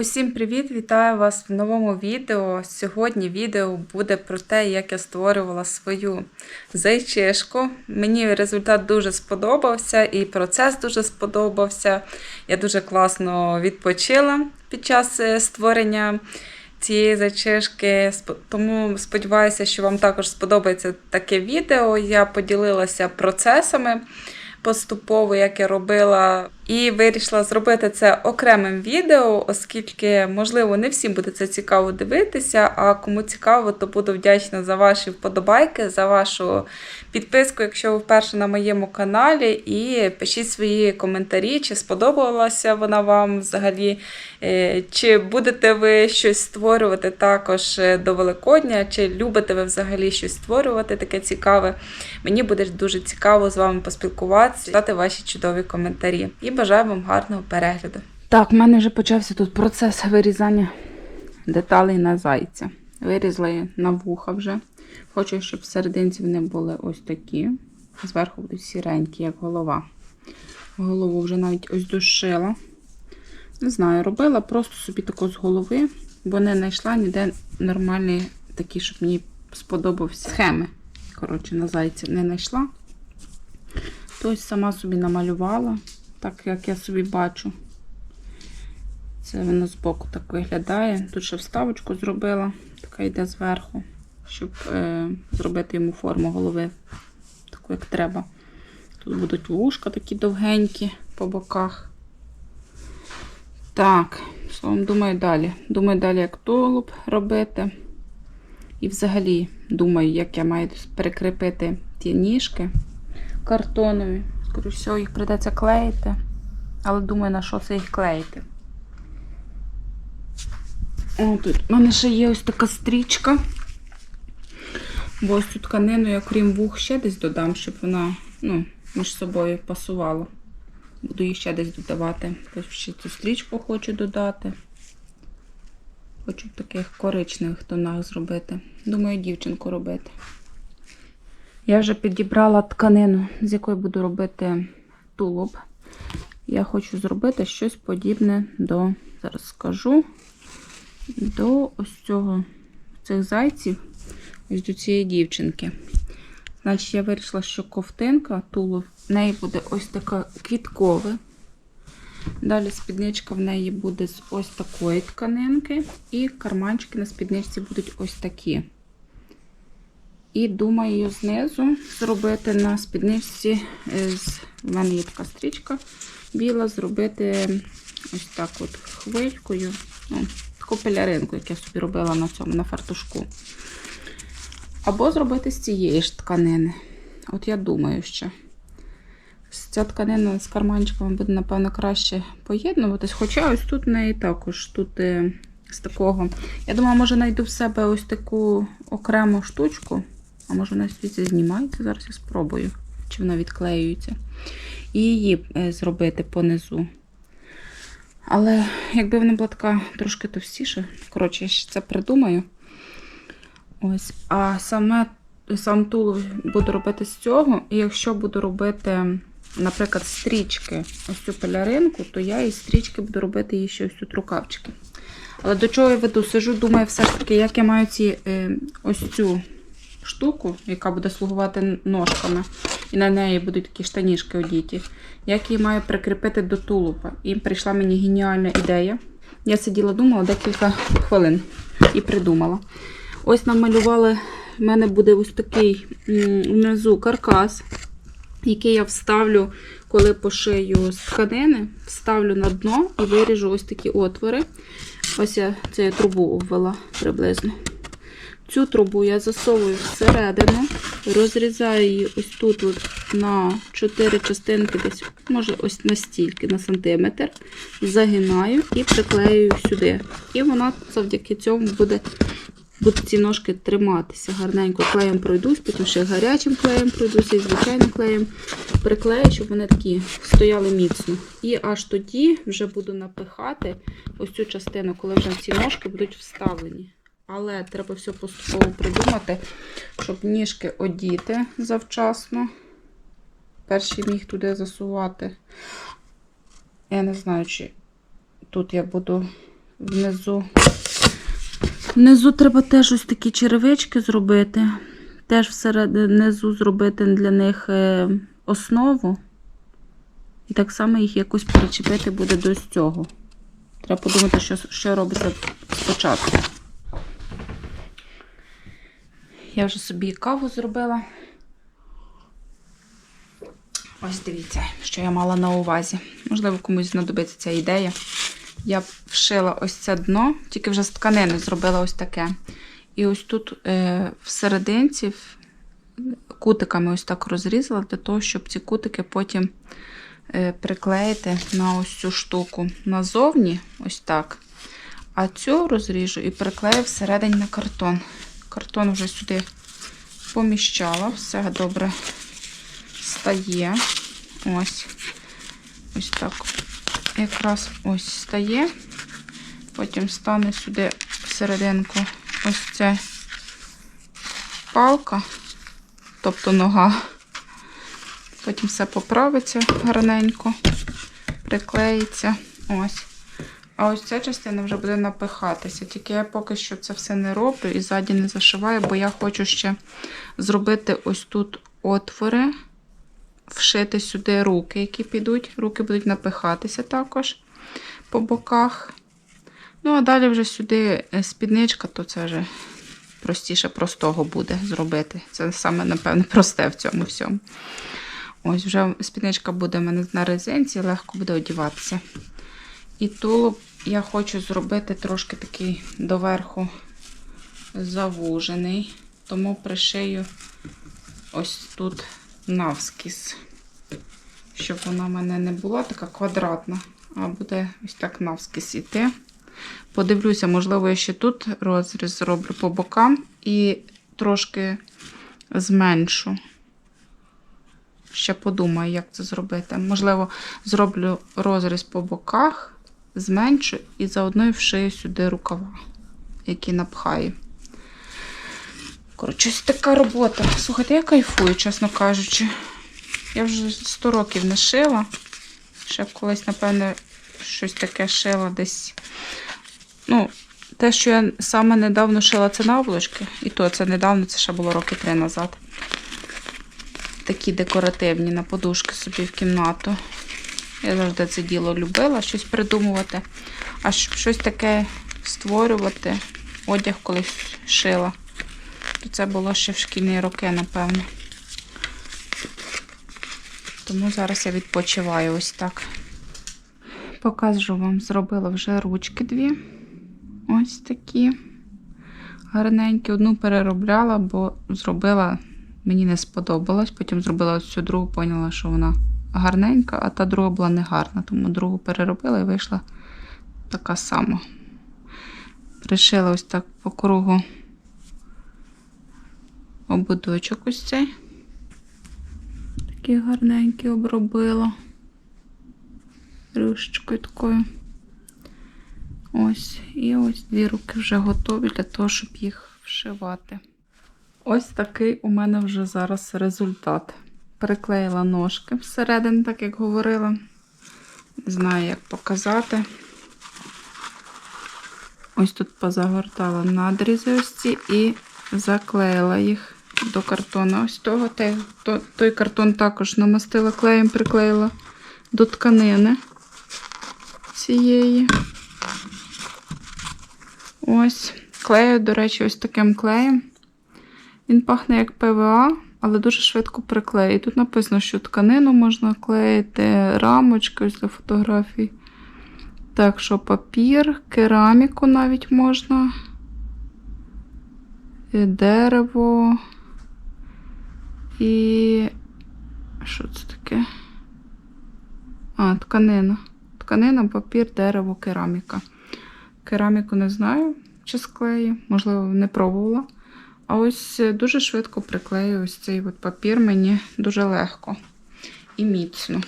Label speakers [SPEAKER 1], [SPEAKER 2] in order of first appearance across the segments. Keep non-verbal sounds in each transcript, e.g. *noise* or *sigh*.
[SPEAKER 1] Усім привіт! Вітаю вас в новому відео. Сьогодні відео буде про те, як я створювала свою зайчишку. Мені результат дуже сподобався і процес дуже сподобався. Я дуже класно відпочила під час е, створення цієї зайчишки. Тому сподіваюся, що вам також сподобається таке відео. Я поділилася процесами поступово, як я робила, і вирішила зробити це окремим відео, оскільки, можливо, не всім буде це цікаво дивитися. А кому цікаво, то буду вдячна за ваші вподобайки, за вашу підписку, якщо ви вперше на моєму каналі. І пишіть свої коментарі, чи сподобалася вона вам взагалі, е, чи будете ви щось створювати також е, до Великодня, чи любите ви взагалі щось створювати таке цікаве. Мені буде дуже цікаво з вами поспілкуватися, дати ваші чудові коментарі. І бажаю вам гарного перегляду. Так, в мене вже почався тут процес вирізання деталей на зайця. Вирізала я на вуха вже. Хочу, щоб серединці вони були ось такі. Зверху будуть сіренькі, як голова. Голову вже навіть ось душила. Не знаю, робила просто собі таку з голови, бо не знайшла ніде нормальні такі, щоб мені сподобався схеми. Коротше, на зайця не знайшла. Тось сама собі намалювала, так як я собі бачу. Це воно збоку так виглядає. Тут ще вставочку зробила, така йде зверху, щоб е, зробити йому форму голови, таку, як треба. Тут будуть вушка такі довгенькі по боках. Так, словом, думаю далі. Думаю далі, як тулуб робити. І взагалі думаю, як я маю перекріпити ті ніжки картонові. Скоріше всього, їх прийдеться клеїти. Але думаю, на що це їх клеїти. О, тут в мене ще є ось така стрічка. Бо ось цю тканину я крім вух ще десь додам, щоб вона ну, між собою пасувала. Буду її ще десь додавати. Ось ще цю стрічку хочу додати. Хочу в таких коричневих тонах зробити. Думаю, дівчинку робити. Я вже підібрала тканину, з якої буду робити тулуб. Я хочу зробити щось подібне до, зараз скажу, до ось цього цих зайців, ось до цієї дівчинки. Значить, я вирішила, що ковтинка, тулуб, в неї буде ось така квіткове. Далі спідничка в неї буде з ось такої тканинки, і карманчики на спідничці будуть ось такі. І думаю знизу зробити на спідничці, е, з, в мене є така стрічка біла, зробити ось так от хвилькою, ну, таку пеляринку, як я собі робила на цьому, на фартушку. Або зробити з цієї ж тканини. От я думаю ще. Ця тканина з карманчиками буде, напевно, краще поєднуватись. Хоча ось тут в неї також тут е, з такого. Я думаю, може знайду в себе ось таку окрему штучку. А може вона звідси знімається? Зараз я спробую, чи вона відклеюється. І її е, зробити понизу. Але якби вона була така трошки товстіша, коротше, я ще це придумаю. Ось. А саме сам тулуб буду робити з цього. І якщо буду робити, наприклад, стрічки, ось цю поляринку, то я із стрічки буду робити її ще ось тут рукавчики. Але до чого я веду? Сижу, думаю, все ж таки, як я маю ці е, ось цю штуку, яка буде слугувати ножками, і на неї будуть такі штанішки одіті, як її маю прикріпити до тулупа. І прийшла мені геніальна ідея. Я сиділа, думала декілька хвилин і придумала. Ось намалювали, в мене буде ось такий внизу каркас, який я вставлю, коли пошию з тканини, вставлю на дно і виріжу ось такі отвори. Ось я я трубу обвела приблизно. Цю трубу я засовую всередину, розрізаю її ось тут от на 4 частинки, десь, може, ось настільки, на сантиметр, загинаю і приклеюю сюди. І вона завдяки цьому буде, будуть ці ножки триматися. Гарненько клеєм пройдусь, потім ще гарячим клеєм пройдуся і звичайним клеєм приклею, щоб вони такі стояли міцно. І аж тоді вже буду напихати ось цю частину, коли вже ці ножки будуть вставлені. Але треба все поступово придумати, щоб ніжки одіти завчасно. Перший міг туди засувати. Я не знаю, чи тут я буду внизу. Внизу треба теж ось такі черевички зробити. Теж внизу зробити для них е, основу. І так само їх якось причепити буде до цього. Треба подумати, що, що робиться спочатку. Я вже собі каву зробила. Ось дивіться, що я мала на увазі. Можливо, комусь знадобиться ця ідея. Я вшила ось це дно, тільки вже з тканини зробила ось таке. І ось тут е, всерединці кутиками ось так розрізала, для того, щоб ці кутики потім е, приклеїти на ось цю штуку назовні, ось так. А цю розріжу і приклею всередині на картон. Картон вже сюди поміщала, все добре стає. Ось. Ось так. Якраз ось стає. Потім стане сюди всерединку ось ця палка, тобто нога. Потім все поправиться гарненько, приклеїться. Ось. А ось ця частина вже буде напихатися. Тільки я поки що це все не роблю і ззаді не зашиваю, бо я хочу ще зробити ось тут отвори, вшити сюди руки, які підуть. Руки будуть напихатися також по боках. Ну, а далі вже сюди е, спідничка, то це вже простіше простого буде зробити. Це саме, напевне, просте в цьому всьому. Ось вже спідничка буде в мене на резинці, легко буде одіватися. І тулуб я хочу зробити трошки такий доверху завужений, тому пришию ось тут навскіз, щоб вона в мене не була така квадратна, а буде ось так навскіз іти. Подивлюся, можливо, я ще тут розріз зроблю по бокам і трошки зменшу. Ще подумаю, як це зробити. Можливо, зроблю розріз по боках, зменшу і заодно і вшию сюди рукава, які напхаю. Коротше, ось така робота. Слухайте, я кайфую, чесно кажучи. Я вже 100 років не шила. Ще колись, напевно, щось таке шила десь. Ну, те, що я саме недавно шила, це наволочки. І то це недавно, це ще було роки три назад. Такі декоративні на подушки собі в кімнату. Я завжди це діло любила, щось придумувати. А щоб щось таке створювати, одяг колись шила. То це було ще в шкільні роки, напевно. Тому зараз я відпочиваю ось так. Покажу вам, зробила вже ручки дві. Ось такі. Гарненькі. Одну переробляла, бо зробила, мені не сподобалось. Потім зробила цю другу, поняла, що вона гарненька, а та друга була не гарна. Тому другу переробила і вийшла така сама. Пришила ось так по кругу ободочок ось цей. Такий гарненький обробила. Рюшечкою такою. Ось, і ось дві руки вже готові для того, щоб їх вшивати. Ось такий у мене вже зараз результат. Приклеїла ножки всередину, так як говорила. Не знаю, як показати. Ось тут позагортала надрізи ось ці і заклеїла їх до картона. Ось того. Той картон також намастила клеєм, приклеїла до тканини цієї. Ось. Клею, до речі, ось таким клеєм. Він пахне як ПВА, але дуже швидко приклеює. Тут написано, що тканину можна клеїти, рамочки ось для фотографій. Так, що папір, кераміку навіть можна. І дерево. І. Що це таке? А, тканина. Тканина, папір, дерево, кераміка. Кераміку не знаю, чи склею, можливо, не пробувала. А ось е, дуже швидко приклею ось цей от папір мені дуже легко і міцно.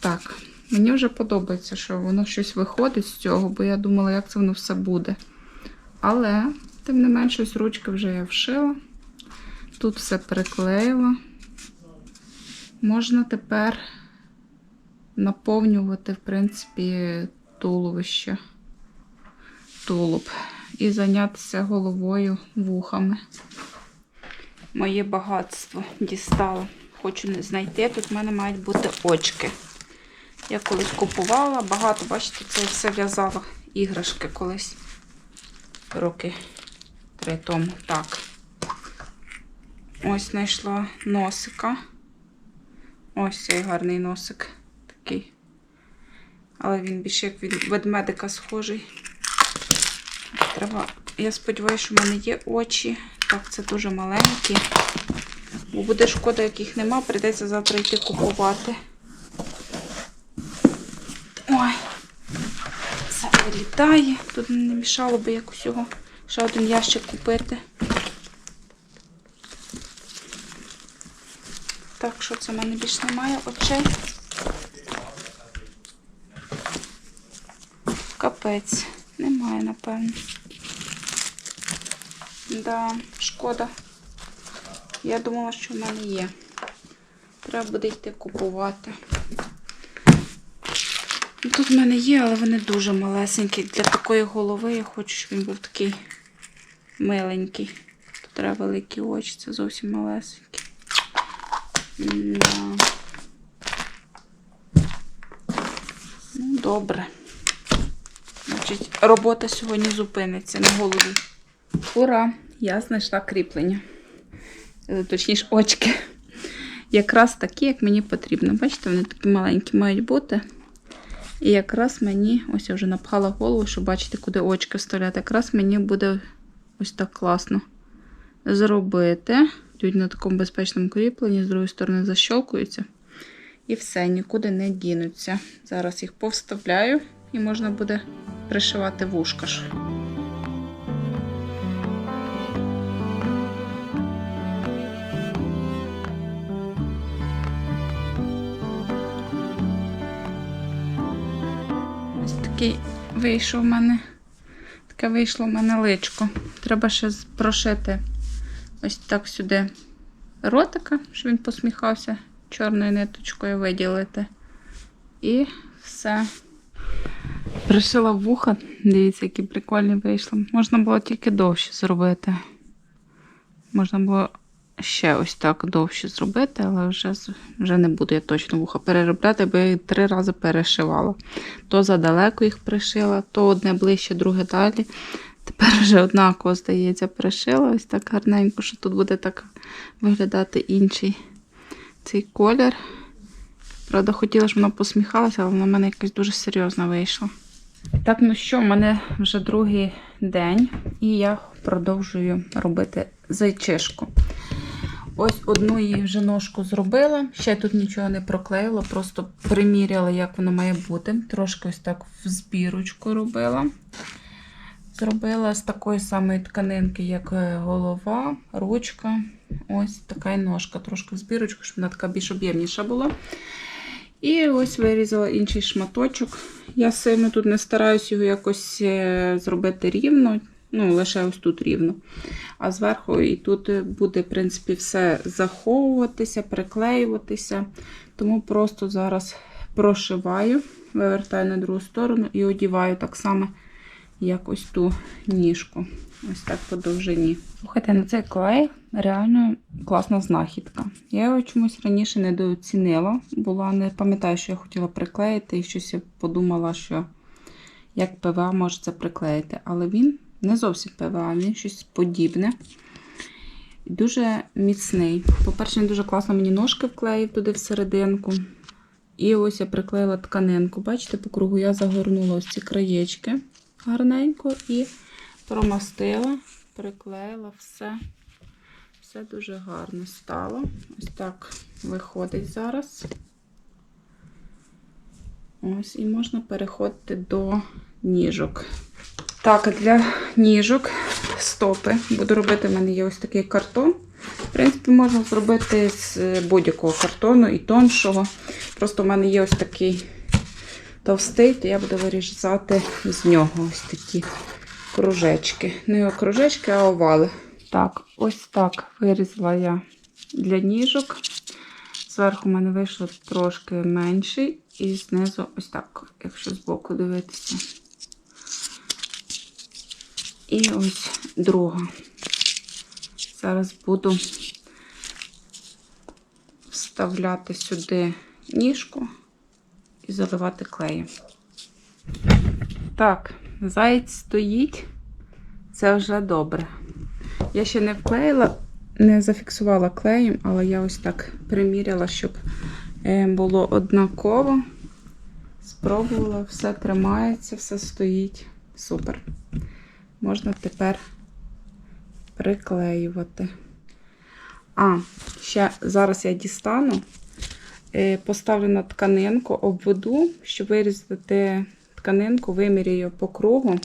[SPEAKER 1] Так, мені вже подобається, що воно щось виходить з цього, бо я думала, як це воно все буде. Але, тим не менше, ось ручки вже я вшила. Тут все приклеїла. Можна тепер наповнювати, в принципі, туловище. тулуб і зайнятися головою, вухами. Моє багатство дістало. Хочу не знайти. Тут в мене мають бути очки. Я колись купувала багато, бачите, це все в'язала іграшки колись. Роки три тому. Так. Ось знайшла носика. Ось цей гарний носик такий. Але він більше як від ведмедика схожий. Треба. Я сподіваюся, що в мене є очі. Так, це дуже маленькі. Бо буде шкода, яких нема, прийдеться завтра йти купувати. Ой, це вилітає. Тут не мішало би якось його ще один ящик купити. Так, що це в мене більше немає очей. Капець. Немає, напевно. Да, шкода. Я думала, що в мене є. Треба буде йти купувати. Ну, Тут в мене є, але вони дуже малесенькі. Для такої голови я хочу, щоб він був такий миленький. Тут треба великі очі, це зовсім малесенькі. Да. Ну, добре. Значить, робота сьогодні зупиниться на голові. Ура! Я знайшла кріплення. Е, Точніше, очки. Якраз такі, як мені потрібно. Бачите, вони такі маленькі мають бути. І якраз мені, ось я вже напхала голову, щоб бачити, куди очки вставляти. Якраз мені буде ось так класно зробити. Йдуть на такому безпечному кріпленні, з другої сторони защолкуються. І все, нікуди не дінуться. Зараз їх повставляю і можна буде пришивати вушка. ж. Ось такий вийшов у мене. Таке вийшло в мене личко. Треба ще прошити ось так сюди ротика, щоб він посміхався чорною ниточкою виділити. І все. Пришила вуха. Дивіться, які прикольні вийшли. Можна було тільки довше зробити. Можна було ще ось так довше зробити, але вже, вже не буду я точно вуха переробляти, бо я їх три рази перешивала. То задалеко їх пришила, то одне ближче, друге далі. Тепер вже однаково, здається, пришила. Ось так гарненько, що тут буде так виглядати інший цей колір. Правда, хотіла, щоб вона посміхалася, але вона в мене якась дуже серйозна вийшла. Так, ну що, в мене вже другий день, і я продовжую робити зайчишку. Ось одну її вже ножку зробила. Ще тут нічого не проклеїла, просто приміряла, як воно має бути. Трошки ось так в збірочку робила. Зробила з такої самої тканинки, як е, голова, ручка. Ось така й ножка, трошки в збірочку, щоб вона така більш об'ємніша була. І ось вирізала інший шматочок. Я сильно тут не стараюсь його якось е, зробити рівно, ну, лише ось тут рівно. А зверху і тут буде, в принципі, все заховуватися, приклеюватися. Тому просто зараз прошиваю, вивертаю на другу сторону і одіваю так само, як ось ту ніжку. Ось так по довжині. Слухайте, на цей клей реально класна знахідка. Я його чомусь раніше недооцінила. Була, не пам'ятаю, що я хотіла приклеїти, і щось я подумала, що як ПВА може це приклеїти. Але він не зовсім ПВА, він щось подібне. Дуже міцний. По-перше, він дуже класно мені ножки вклеїв туди всерединку. І ось я приклеїла тканинку. Бачите, по кругу я загорнула ось ці краєчки гарненько і промастила, приклеїла все. Все дуже гарно стало. Ось так виходить зараз. Ось, і можна переходити до ніжок. Так, для ніжок стопи. Буду робити, в мене є ось такий картон. В принципі, можна зробити з будь-якого картону і тоншого. Просто в мене є ось такий товстий, то я буду вирізати з нього ось такі кружечки. Не кружечки, а овали. Так, ось так вирізала я для ніжок. Зверху в мене вийшло трошки менший, і знизу ось так, якщо збоку дивитися. І ось друга. Зараз буду вставляти сюди ніжку і заливати клеєм. Так, заєць стоїть. Це вже добре. Я ще не вклеїла, не зафіксувала клеєм, але я ось так приміряла, щоб е, було однаково. Спробувала, все тримається, все стоїть. Супер. Можна тепер приклеювати. А, ще зараз я дістану, поставлю на тканинку, обведу, щоб вирізати тканинку, вимірюю по кругу,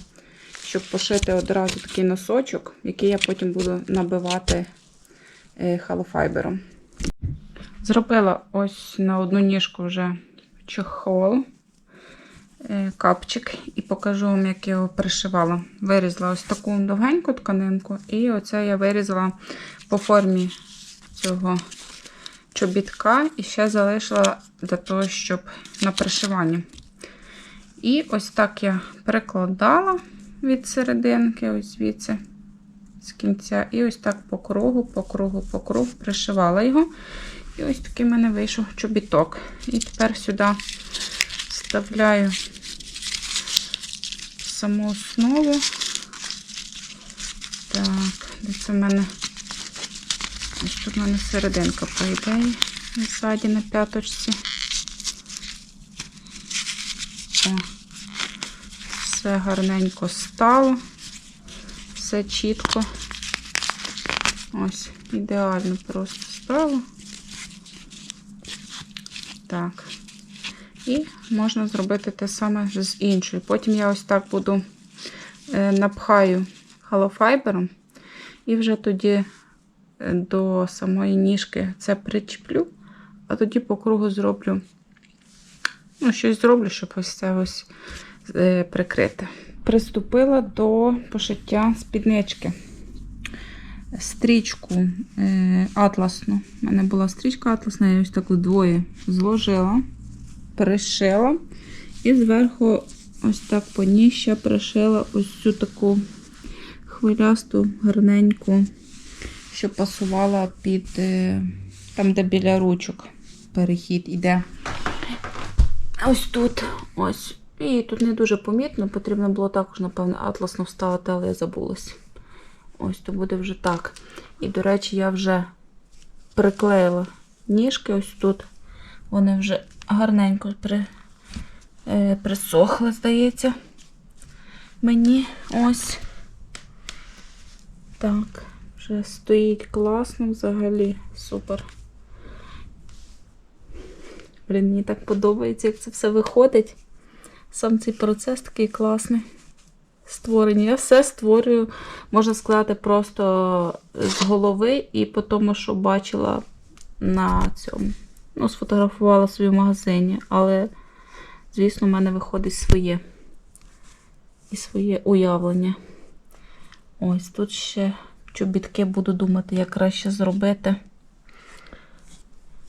[SPEAKER 1] щоб пошити одразу такий носочок, який я потім буду набивати е, халофайбером. Зробила ось на одну ніжку вже чохол, е, капчик, і покажу вам, як я його пришивала. Вирізала ось таку довгеньку тканинку, і оце я вирізала по формі цього чобітка і ще залишила для того, щоб на пришиванні. І ось так я прикладала від серединки, ось звідси, з кінця, і ось так по кругу, по кругу, по кругу пришивала його. І ось такий в мене вийшов чобіток. І тепер сюди вставляю саму основу. Так, це в мене? Ось тут в мене серединка, по ідеї, ззаді на п'яточці. О, все гарненько стало, все чітко. Ось, ідеально просто стало. Так. І можна зробити те саме з іншою. Потім я ось так буду е, напхаю халофайбером, і вже тоді до самої ніжки це причеплю, а тоді по кругу зроблю, ну, щось зроблю, щоб ось це ось е, прикрити. Приступила до пошиття спіднички. Стрічку е, атласну. У мене була стрічка атласна, я ось так вдвоє зложила, пришила. І зверху, ось так по ній ще пришила ось цю таку хвилясту, гарненьку, що пасувала під е, там, де біля ручок перехід іде. Ось тут. ось. І тут не дуже помітно, потрібно було також, напевно, атласно вставити, але я забулась. Ось то буде вже так. І, до речі, я вже приклеїла ніжки ось тут. Вони вже гарненько при, е, присохли, здається. Мені ось. Так, вже стоїть класно взагалі. Супер. Блін, мені так подобається, як це все виходить. Сам цей процес такий класний. Створення. Я все створюю, можна сказати, просто з голови і по тому, що бачила на цьому. Ну, сфотографувала собі в магазині, але, звісно, в мене виходить своє і своє уявлення. Ось тут ще чобітки буду думати, як краще зробити.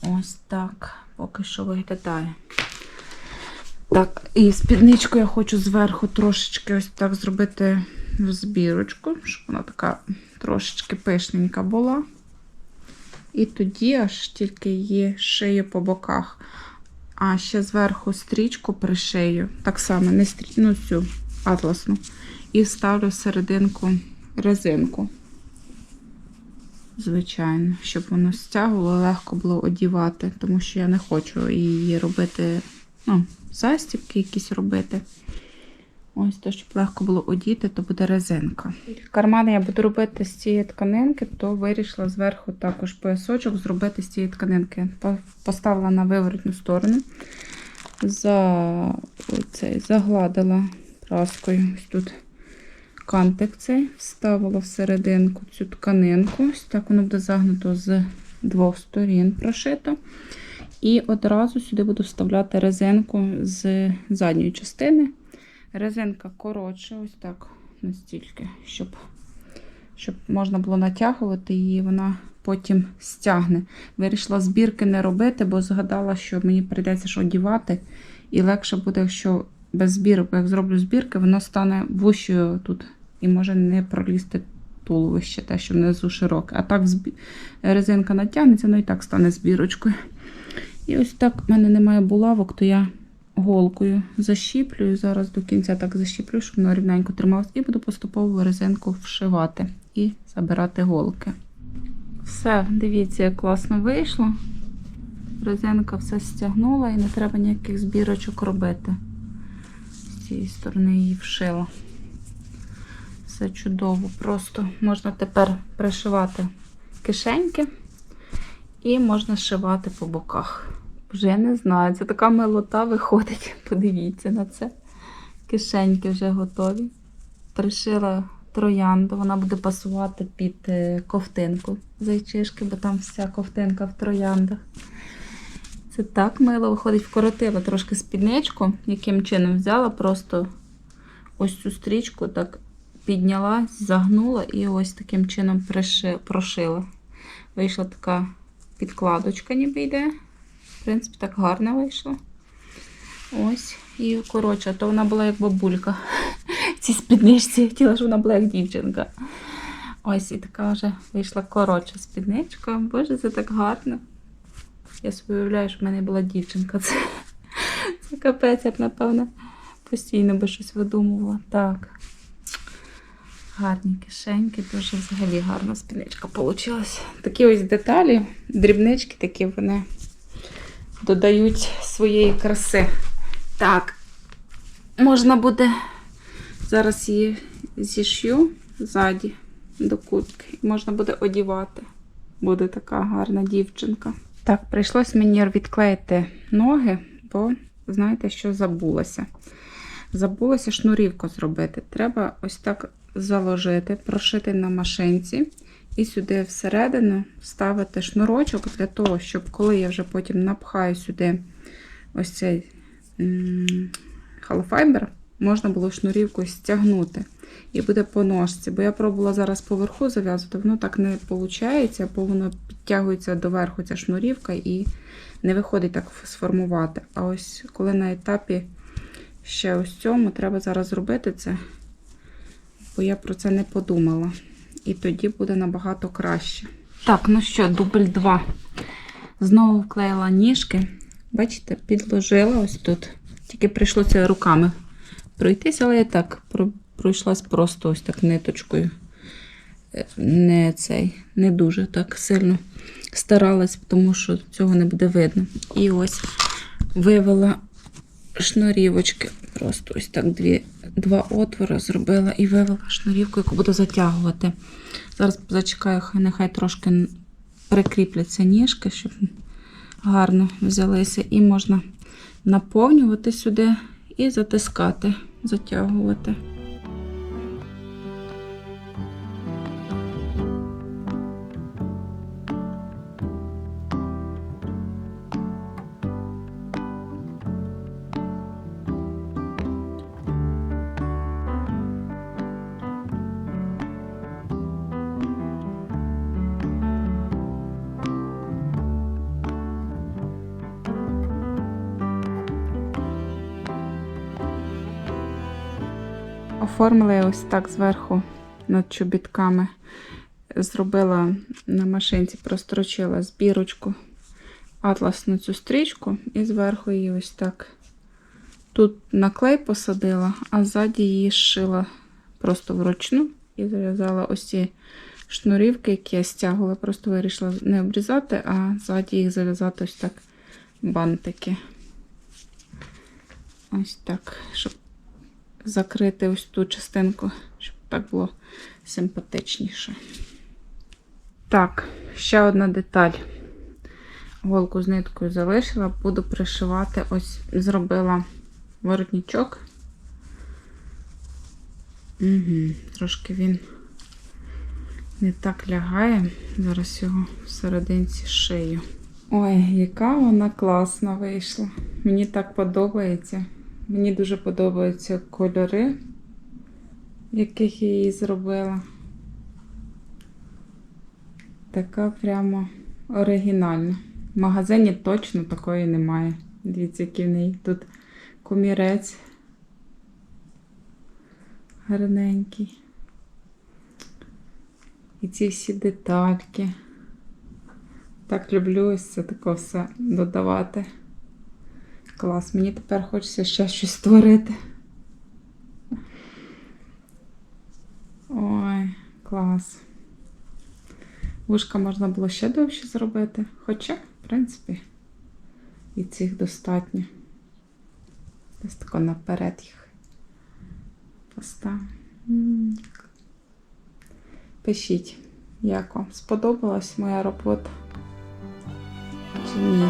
[SPEAKER 1] Ось так, поки що виглядає. Так, і спідничку я хочу зверху трошечки ось так зробити збірочку, щоб вона така трошечки пишненька була. І тоді аж тільки її шию по боках. А ще зверху стрічку пришию. Так само, не стрі... ну, цю атласну. І ставлю серединку резинку. Звичайно, щоб воно стягувало, легко було одівати, тому що я не хочу її робити, ну, застібки якісь робити. Ось то, щоб легко було одіти, то буде резинка. Кармани я буду робити з цієї тканинки, то вирішила зверху також поясочок зробити з цієї тканинки. Поставила на виворотню сторону, за, цей, загладила праскою. Ось тут кантик цей, вставила всерединку цю тканинку. Ось так воно буде загнуто з двох сторін прошито. І одразу сюди буду вставляти резинку з задньої частини. Резинка коротша, ось так, настільки, щоб щоб можна було натягувати її, вона потім стягне. Вирішила збірки не робити, бо згадала, що мені прийдеться що одівати. І легше буде, якщо без збірок, як зроблю збірки, воно стане вущою тут і може не пролізти туловище, те, що внизу широке. А так резинка натягнеться, ну і так стане збірочкою. І ось так в мене немає булавок, то я голкою защіплюю. Зараз до кінця так защіплю, щоб воно рівненько трималось, і буду поступово резинку вшивати і забирати голки. Все, дивіться, як класно вийшло. Резинка все стягнула і не треба ніяких збірочок робити. Цієї сторони її вшила. Все чудово. Просто можна тепер пришивати кишеньки і можна шивати по боках. Вже не знаю, це така милота виходить. *laughs* Подивіться на це. Кишеньки вже готові. Пришила троянду, вона буде пасувати під е, ковтинку зайчишки, бо там вся ковтинка в трояндах. Це так мило виходить, вкоротила трошки спідничку, яким чином взяла, просто ось цю стрічку так підняла, загнула і ось таким чином приши, прошила. Вийшла така підкладочка, ніби йде. В принципі, так гарно вийшло. Ось. І коротше, то вона була як бабулька. Цій спідничці. Хотіла, щоб вона була як дівчинка. Ось і така вже вийшла коротша спідничка. Боже, це так гарно. Я собі уявляю, що в мене була дівчинка. *laughs* Це, це капець, я б, напевно, постійно би щось видумувала. Так. Гарні кишеньки, дуже взагалі гарна спідничка вийшла. Такі ось деталі, дрібнички такі вони додають своєї краси. Так, можна буде зараз її зішью ззаді до кутки. Можна буде одівати. Буде така гарна дівчинка. Так, прийшлось мені відклеїти ноги, бо знаєте, що забулася. Забулася шнурівку зробити. Треба ось так заложити, прошити на машинці. І сюди всередину вставити шнурочок для того, щоб коли я вже потім напхаю сюди ось цей халофайбер, можна було шнурівку стягнути. І буде по ножці. Бо я пробувала зараз поверху зав'язувати, воно так не виходить, бо воно підтягується доверху ця шнурівка і не виходить так сформувати. А ось коли на етапі ще ось цьому, треба зараз зробити це, бо я про це не подумала. І тоді буде набагато краще. Так, ну що, дубль 2. Знову вклеїла ніжки. Бачите, підложила ось тут. Тільки прийшлося руками пройтись, але я так пройшлась просто ось так ниточкою. Не цей, не дуже так сильно старалась, тому що цього не буде видно. І ось вивела шнурівочки. Просто ось так дві, два отвори зробила і вивела шнурівку, яку буду затягувати. Зараз зачекаю, хай нехай трошки прикріпляться ніжки, щоб гарно взялися. І можна наповнювати сюди і затискати, затягувати. Оформила я ось так зверху над чобітками. Зробила на машинці, прострочила збірочку атласну цю стрічку, і зверху її ось так. Тут на клей посадила, а ззаді її зшила просто вручну і зав'язала ось ці шнурівки, які я стягувала. Просто вирішила не обрізати, а ззаді їх зав'язати ось так бантики. Ось так, щоб закрити ось ту частинку, щоб так було симпатичніше. Так, ще одна деталь. Голку з ниткою залишила, буду пришивати, ось зробила воротничок. Угу, Трошки він не так лягає. Зараз його всерединці шию. Ой, яка вона класна вийшла. Мені так подобається. Мені дуже подобаються кольори, яких я її зробила. Така прямо оригінальна. В магазині точно такої немає. Дивіться, який в неї тут комірець гарненький. І ці всі детальки. Так люблю це таке все додавати. Клас, мені тепер хочеться ще щось створити. Ой, клас. Вушка можна було ще довше зробити. Хоча, в принципі, і цих достатньо. Ось тако наперед їх поставлю. Пишіть, як вам сподобалась моя робота чи ні.